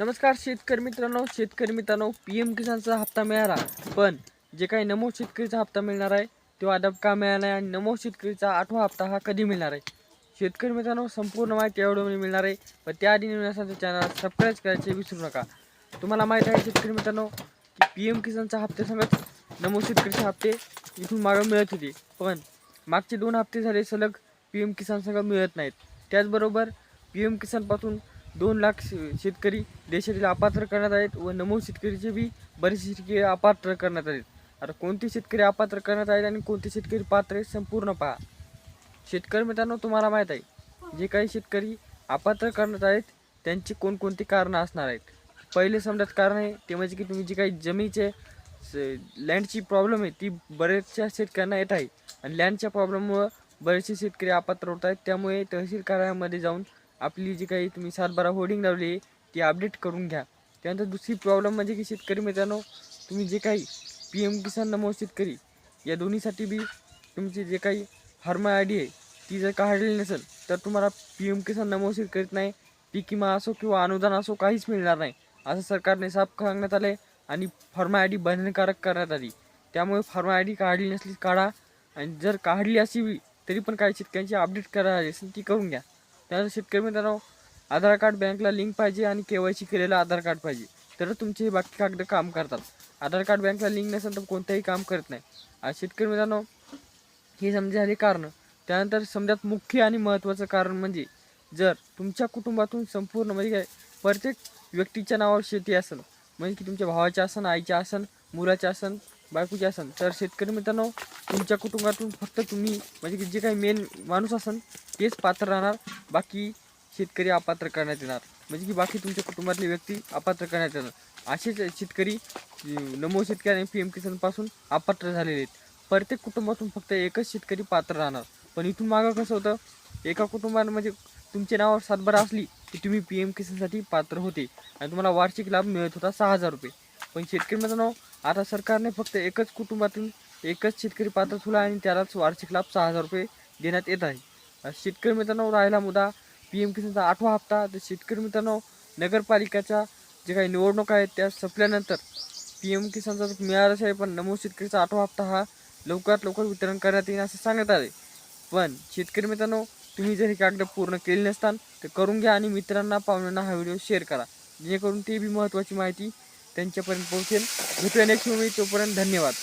नमस्कार शेतकरी मित्रांनो शेतकरी मित्रांनो पी एम किसानचा हप्ता मिळाला. पण जे काही नमो शेतकरीचा हप्ता मिळणार आहे तो अद्याप का मिळाला आहे आणि नमो शेतकरीचा आठवा हप्ता हा कधी मिळणार आहे? शेतकरी मित्रांनो संपूर्ण माहिती एवढं म्हणजे मिळणार आहे पण त्याआधी नवीन चॅनल सबस्क्राईब करायचे विसरू नका. तुम्हाला माहीत आहे शेतकरी मित्रांनो की पी एम किसानचा हप्त्यासंगच नमो शेतकरीचे हप्ते इथून मागं मिळत होते. पण मागचे दोन हप्ते झाले सलग पी एम किसान संघ मिळत नाहीत. त्याचबरोबर पी एम किसानपासून दोन लाख शेतकरी देशातील अपात्र करण्यात आहेत व नमो शेतकरीचे बी बरेचसे शेतकरी अपात्र करण्यात आहेत. आता कोणते शेतकरी अपात्र करण्यात आहेत आणि कोणते शेतकरी पात्र आहेत संपूर्ण पहा. शेतकरी मित्रांनो तुम्हाला माहीत आहे जे काही शेतकरी अपात्र करण्यात आहेत त्यांची कोणकोणती कारणं असणार आहेत? पहिले समजात कारण आहे ते म्हणजे की तुम्ही जी काही जमीचे लँडची प्रॉब्लेम आहे ती बरेचशा शेतकऱ्यांना येत आहे. आणि लँडच्या प्रॉब्लेममुळं बरेचसे शेतकरी अपात्र होत आहेत त्यामुळे तहसील कार्यालयामध्ये जाऊन आपली जी काही तुम्ही सातबारा होर्डिंग लावली आहे ती अपडेट करून घ्या. त्यानंतर दुसरी प्रॉब्लेम म्हणजे की शेतकरी मित्रांनो तुम्ही जे काही पी एम किसान नमो शेतकरी या दोन्हीसाठी बी तुमची जे काही फार्मा आय डी आहे ती जर काढलेली नसेल तर तुम्हाला पी एम किसान नमो शेतकरीत नाही पीक विमा असो किंवा अनुदान असो काहीच मिळणार नाही. असं सरकारने साफ सांगण्यात आले आणि फार्मा आय डी बंधनकारक करण्यात आली. त्यामुळे फार्मा आय डी काढली नसली काढा आणि जर काढली अशी तरी पण काही शेतकऱ्यांची अपडेट करायची असेल ती करून घ्या. त्यानंतर शेतकरी मित्रांनो आधार कार्ड बँकला लिंक पाहिजे आणि के वाय सी केलेलं आधार कार्ड पाहिजे. तर तुमचे हे बाकी कागद काम करतात. आधार कार्ड बँकला लिंक नसेल तर कोणतंही काम करत नाही. आणि शेतकरी मित्रांनो हे समजा झाले कारण त्यानंतर समजात मुख्य आणि महत्त्वाचं कारण म्हणजे जर तुमच्या कुटुंबातून संपूर्ण म्हणजे काय प्रत्येक व्यक्तीच्या नावावर शेती असेल म्हणजे की तुमच्या भावाच्या असन आईच्या असन मुलाच्या असन बायकोची असन. तर शेतकरी मित्रांनो तुमच्या कुटुंबातून फक्त तुम्ही म्हणजे की जे काही मेन माणूस असन तेच पात्र राहणार. बाकी शेतकरी अपात्र करण्यात येणार. म्हणजे की बाकी तुमच्या कुटुंबातले व्यक्ती अपात्र करण्यात येणार. असेच शेतकरी नमो शेतकरी आणि पी एम किसानपासून अपात्र झालेले आहेत. प्रत्येक कुटुंबातून फक्त एकच शेतकरी पात्र राहणार. पण इथून मागं कसं होतं एका कुटुंबानं म्हणजे तुमच्या नावावर सातबारा असली की तुम्ही पी एम किसानसाठी पात्र होते. आणि तुम्हाला वार्षिक लाभ मिळत होता सहा हजार रुपये. पण शेतकरी मित्रांनो आता सरकारने फक्त एकच कुटुंबातून एकच शेतकरी पात्र ठेवला आणि त्यालाच वार्षिक लाभ सहा हजार रुपये देण्यात येत आहे. शेतकरी मित्रांनो राहिला मुद्दा पी एम किसानचा आठवा हप्ता. तर शेतकरी मित्रांनो नगरपालिकेच्या जे काही निवडणुका आहेत त्या संपल्यानंतर पी एम किसानचा तर मिळालाच आहे पण नमो शेतकरीचा आठवा हप्ता हा लवकरात लवकर वितरण करण्यात येईल असं सांगण्यात आले पण शेतकरी मित्रांनो तुम्ही जर हे कागद पूर्ण केले नसताल तर करून घ्या आणि मित्रांना पाहुण्यांना हा व्हिडिओ शेअर करा. जेणेकरून ते बी महत्त्वाची माहिती त्यांच्यापर्यंत पोहोचेल. भेटूया नेक्स्ट मूवी तोपर्यंत धन्यवाद.